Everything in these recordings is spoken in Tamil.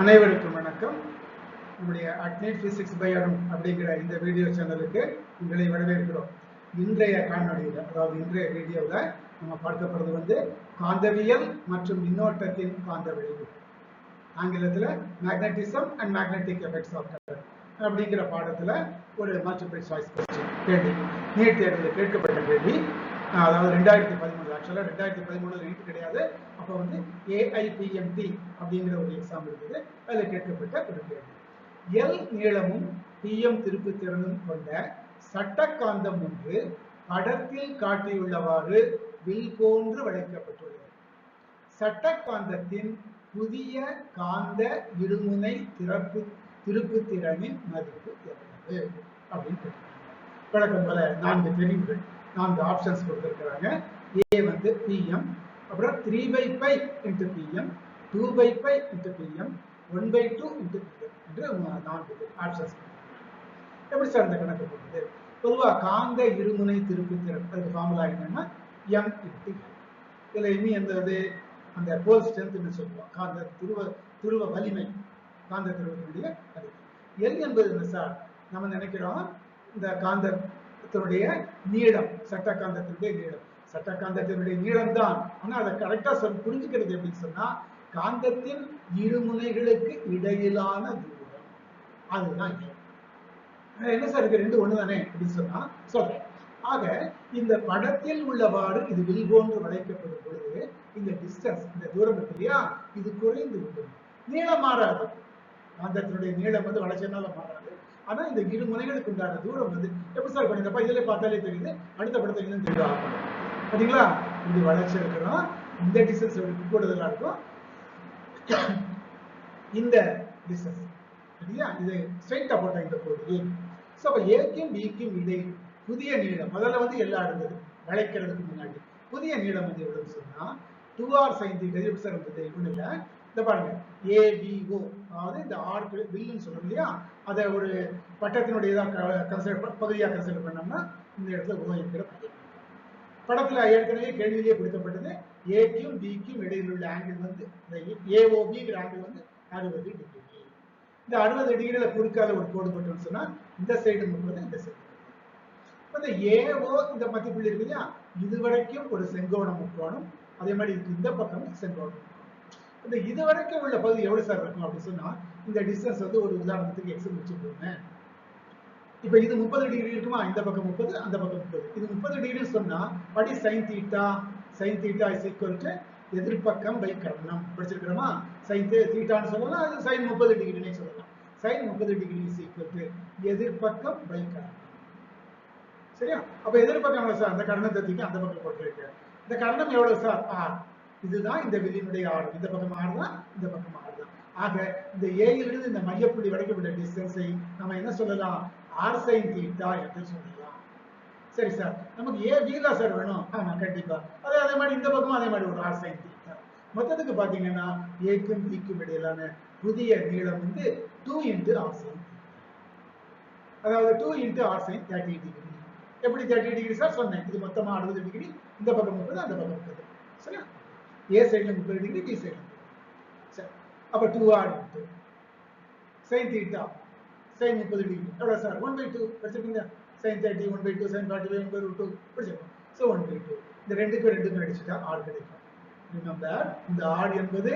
அனைவருக்கும் வணக்கம். நம்முடைய அட்னேட் பிசிக்ஸ் பை அருண் அப்படிங்கிற இந்த வீடியோ சேனலுக்கு உங்களை வரவேற்கிறோம். இன்றைய காணொலியில் அதாவது இன்றைய வீடியோவில் நம்ம பார்க்கப்படுறது வந்து காந்தவியல் மற்றும் மின்னோட்டத்தின் காந்த விளைவு ஆங்கிலத்தில் magnetism and magnetic effects of colour அப்படிங்கிற பாடத்தில் ஒரு மல்டிபிள் சாய்ஸ் கொஸ்டின் கேள்வி. நீட் தேர்வில் கேட்கப்பட்ட கேள்வி அதாவது ரெண்டாயிரத்தி பதிமூணு ஆக்சுவலாக ரெண்டாயிரத்தி பதிமூணு ரீட் கிடையாது. அப்போ வந்து ஏஐபிஎம்டி அப்படிங்கிற ஒரு எக்ஸாம் இருக்குது அதில் கேட்கப்பட்ட ஒரு கேள்வி. எல் நீளமும் பிஎம் திருப்பு திறனும் கொண்ட சட்டக்காந்தம் ஒன்று படத்தில் காட்டியுள்ளவாறு வில் போன்று வளைக்கப்பட்டுள்ளது. சட்டக்காந்தத்தின் புதிய காந்த இருமுனை திறப்பு திருப்பு திறனின் மதிப்பு எவ்வளவு? அப்படின்னு கேட்டிருக்காங்க. வழக்கம் போல நான்கு தெரிவுகள் நான்கு ஆப்ஷன்ஸ் கொடுத்துருக்குறாங்க. ஏ வந்து பிஎம் அப்புறம் three by pi into PM two by pi into PM one by two into PM என்று நான்கு ஆப்ஷன்ஸ் எப்படி சார் இந்த கணக்கு போடுறது? பொதுவாக காந்த இருமுனை திருப்பு திறன் அதுக்கு ஃபார்முலா என்னன்னா எம் இன்ட்டு இதில் இனி அந்த இது? அந்த போல் ஸ்ட்ரென்த்னு சொல்லுவோம். காந்த துருவ துருவ வலிமை காந்த துருவத்தினுடைய அது எல் என்பது என்ன சார்? நம்ம நினைக்கிறோம் இந்த காந்தத்தினுடைய நீளம் சட்ட காந்தத்தினுடைய நீளம். சட்ட காந்தத்தினுடைய நீளம் தான் ஆனா அதை கரெக்டா சொல் புரிஞ்சுக்கிறது எப்படின்னு சொன்னா காந்தத்தின் இருமுனைகளுக்கு இடையிலான தூரம். அதுதான் என்ன சார் இருக்கு ரெண்டு ஒண்ணு தானே அப்படின்னு சொன்னா சொல்றேன். ஆக இந்த படத்தில் உள்ளவாறு இது வில் போன்று வளைக்கப்படும் பொழுது இந்த டிஸ்டன்ஸ் இந்த தூரம் இருக்கு இல்லையா இது குறைந்து விடும். நீளம் மாறாது. காந்தத்தினுடைய நீளம் வந்து வளைச்சனால மாறாது. ஆனா இந்த இரு முனைகளுக்கு உண்டான தூரம் வந்து எப்படி சார் பண்ணிருந்தப்ப இதுல பார்த்தாலே தெரியுது அடுத்த படத்துல இன்னும் தெரியும் பாத்தீங்களா? இது வளர்ச்சி இருக்கிறோம். இந்த டிஸ்டன்ஸ் கூடுதலா இருக்கும் இந்த டிஸ்டன்ஸ் சரியா? இது ஸ்ட்ரைட்டா போட்ட இந்த கோடு ஏ ஸோ அப்போ ஏக்கும் பிக்கும் இடை புதிய நீளம் முதல்ல வந்து எல்லாம் இருந்தது வளைக்கிறதுக்கு முன்னாடி புதிய நீளம் வந்து எவ்வளவு சொன்னா டூ ஆர் சைன் தீட்டா எப்படி சார் இருந்தது ஒன்றும் இல்லை இதை பாருங்க. ஏபிஓ அதாவது இந்த ஆர்க் வில்லுன்னு சொல்றோம் இல்லையா? அதை ஒரு வட்டத்தினுடைய கன்சிடர் பகுதியாக கன்சிடர் பண்ணோம்னா இந்த இடத்துல ஓ என்கிற பகுதி. படத்துல ஏற்கனவே கேள்வியிலேயே கொடுக்கப்பட்டது ஏக்கும் பிக்கும் இடையில் உள்ள ஆங்கிள் வந்து இந்த ஏஓபிங்கிற ஆங்கிள் வந்து அறுபது டிகிரி இந்த அறுபது டிகிரியில குறுக்கால ஒரு கோடு போட்டோம்னு சொன்னா இந்த சைடு முப்பது இந்த சைடு இந்த ஏஓ இந்த மத்தி புள்ளி இருக்கு இல்லையா? இது வரைக்கும் ஒரு செங்கோண முக்கோணம் அதே மாதிரி இந்த பக்கம் செங்கோணம் முக்கோணம் இந்த இது வரைக்கும் உள்ள பகுதி எவ்வளவு சார் இருக்கும் அப்படின்னு சொன்னா இந்த டிஸ்டன்ஸ் வந்து ஒரு உதாரணத்துக்கு எக்ஸ் வச்சுக்கோங்க. இப்ப இது முப்பது டிகிரி இருக்குமா? இந்த பக்கம் முப்பது அந்த பக்கம் முப்பது. இது முப்பது டிகிரி சொன்னா படி sine theta sine theta is equal to எதிர்பக்கம் by கர்ணம் படிச்சிருக்கிறோமா? சைன் தீட்டான்னு சொல்லலாம் அது சைன் முப்பது டிகிரினே சொல்லலாம். சைன் முப்பது டிகிரி இஸ் ஈக்குவல் டு எதிர்பக்கம் பை கர்ணம் சரியா? அப்ப எதிர்பக்கம் சார்? அந்த கர்ணத்தை தூக்கி அந்த பக்கம் போட்டிருக்கு. இந்த கர்ணம் எவ்வளவு சார்? ஆர் இதுதான் இந்த வில்லினுடைய ஆரம் இந்த பக்கம் ஆர் தான் இந்த பக்கம் ஆர் தான் ஆக இந்த ஏயிலிருந்து இந்த மையப்புள்ளி வரைக்கும் உள்ள டிஸ்டன்ஸை நம்ம என்ன சொல்லலாம்? ஆர் சைன் தீட்டா என்று சொல்லலாம். சரி சார் நமக்கு ஏ வீலா சார் வேணும். ஆமா கண்டிப்பா. அதே அதே மாதிரி இந்த பக்கமும் அதே மாதிரி ஒரு ஆர் சைன் தீட்டா மொத்தத்துக்கு பாத்தீங்கன்னா ஏக்கும் பிக்கும் இடையிலான புதிய நீளம் வந்து டூ இன்ட்டு ஆர் சைன் அதாவது two into R sine thirty degree எப்படி தேர்ட்டி டிகிரி சார் சொன்னேன். இது மொத்தமா அறுபது டிகிரி இந்த பக்கம் முப்பது அந்த பக்கம் முப்பது. சரியா? ஏ சைடில் முப்பது டிகிரி பி சைடுல சரி. அப்ப two R into sine theta sine முப்பது டிகிரி எவ்வளோ சார் ஒன் பை டூ படிச்சிருக்கீங்க sine thirty one by two sine forty five one by two படிச்சிருக்கோம் ஸோ ஒன் பை டூ இந்த ரெண்டுக்கும் ரெண்டுக்கும் அடிச்சுட்டா ஆர் கிடைக்கும். ரிமெம்பர் இந்த ஆர் என்பது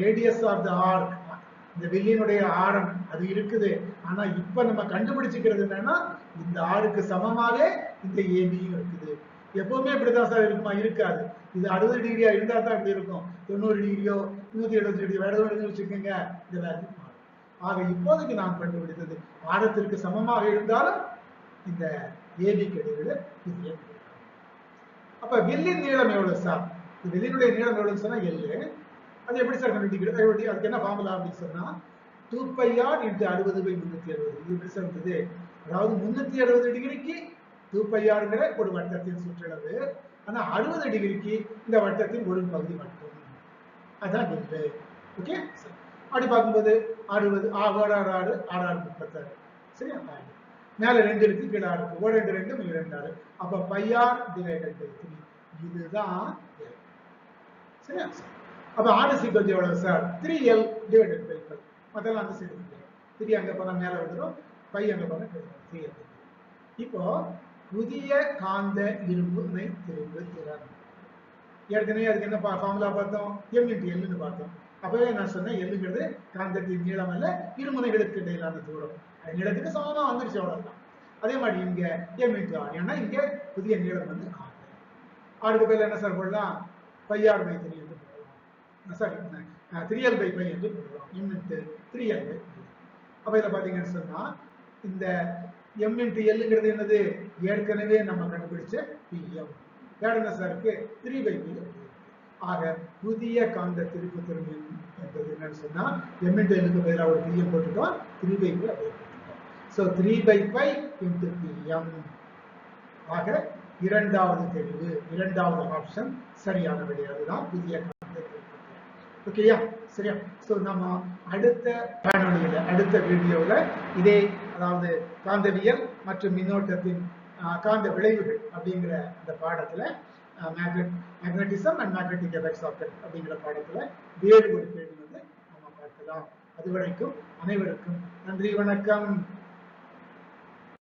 ரேடியஸ் ஆஃப் த ஆர்க் இந்த வில்லினுடைய ஆரம். அது இருக்குது. ஆனா இப்ப நம்ம கண்டுபிடிச்சுக்கிறது என்னன்னா இந்த ஆருக்கு சமமாக இந்த ஏபியும் இருக்குது. எப்பவுமே இப்படிதான் சார் இருக்குமா? இருக்காது. இது அறுபது டிகிரியா இருந்தா தான் இப்படி இருக்கும். தொண்ணூறு டிகிரியோ நூத்தி எழுபத்தி டிகிரி வேற எதுவும் வச்சுக்கோங்க இந்த வேல்யூ மாறும் ஆக இப்போதைக்கு நான் கண்டுபிடித்தது ஆரத்திற்கு சமமாக இருந்தாலும் இந்த ஏபி இடையில இது அப்ப வில்லின் நீளம் எவ்வளவு சார்? வில்லினுடைய நீளம் எவ்வளவு சொன்னா எல்லு அது எப்படி சார் கண்டுபிடிக்கிறது? எப்படி அதுக்கு என்ன ஃபார்முலா அப்படின்னு சொன்னா டூ பை ஆர் இன்ட்டு அறுபது பை முன்னூத்தி அறுபது இது எப்படி சார் இருந்தது அதாவது முன்னூத்தி அறுபது டிகிரிக்கு டூ ஒரு வட்டத்தின் சுற்றளவு. ஆனா அறுபது டிகிரிக்கு இந்த வட்டத்தின் ஒரு பகுதி மட்டும். அதான் வில்லு ஓகே அப்படி பார்க்கும்போது அறுபது ஆறு ஆறு ஆறு ஆறு ஆறு முப்பத்தாறு. சரியா ஆறு. மேல ரெண்டு இருக்கு கீழே ஆறு இருக்கு. ஒரு ரெண்டு ரெண்டு மிக ரெண்டு ஆறு. அப்ப பையார் டிவைடட் பை த்ரீ இதுதான் சரியா அப்ப ஆறு சீக்கிரம் எவ்வளவு sir three L divided by five மொத்தம் அந்த சைடு த்ரீ அங்க போனா மேல வந்துடும் பை அங்க போனா த்ரீ எல் இப்போ புதிய காந்த இருமுனை திரும்பு திறன். ஏற்கனவே அதுக்கு என்ன ஃபார்முலா பார்த்தோம்? எம் இன்ட்டு எல்னு பார்த்தோம். அப்பவே நான் சொன்னேன் எல்லுங்கிறது காந்தத்தின் நீளம் அல்ல இருமுனைகளுக்கு இடையிலான தூரம். நீளத்துக்கு சமமா வந்துருச்சு அவ்வளவுதான். அதே மாதிரி இங்க எம் இன்ட்டு ஆர் ஏன்னா இங்க புதிய நீளம் வந்து ஆறு ஆறுக்கு பேர்ல என்ன சார் போடலாம்? பையார் பை த்ரீ என்று போடலாம். Sorry three L by pi என்று போடலாம். M into three L pi அப்ப இதை பாத்தீங்கன்னு சொன்னா இந்த எம் இன்ட்டு எல்லுங்கிறது என்னது? ஏற்கனவே நம்ம கண்டுபிடிச்ச பிஎம் வேற சார் இருக்கு? த்ரீ பை பி ஆக புதிய காந்த திருப்பு திறன் என்பது என்னன்னு சொன்னா எம் இன்ட்டு எல்லுக்கு பதிலாக ஒரு பிஎம் போட்டுட்டோம். த்ரீ பை பி அப்படியே so three by five into PM ஆக இரண்டாவது தெளிவு இரண்டாவது ஆப்ஷன் சரியான விடை அதுதான். புதிய காந்த திருப்பு ஓகேயா சரியா? சோ நம்ம அடுத்த காணொளியில அடுத்த வீடியோவில் இதே அதாவது காந்தவியல் மற்றும் மின்னோட்டத்தின் ஆஹ், காந்த விளைவுகள் அப்படிங்கிற அந்த பாடத்துல magnetism and magnetic effects of அப்படிங்கிற பாடத்துல வேறு ஒரு கேள்வி வந்து நம்ம பார்க்கலாம். அதுவரைக்கும் அனைவருக்கும் நன்றி வணக்கம்.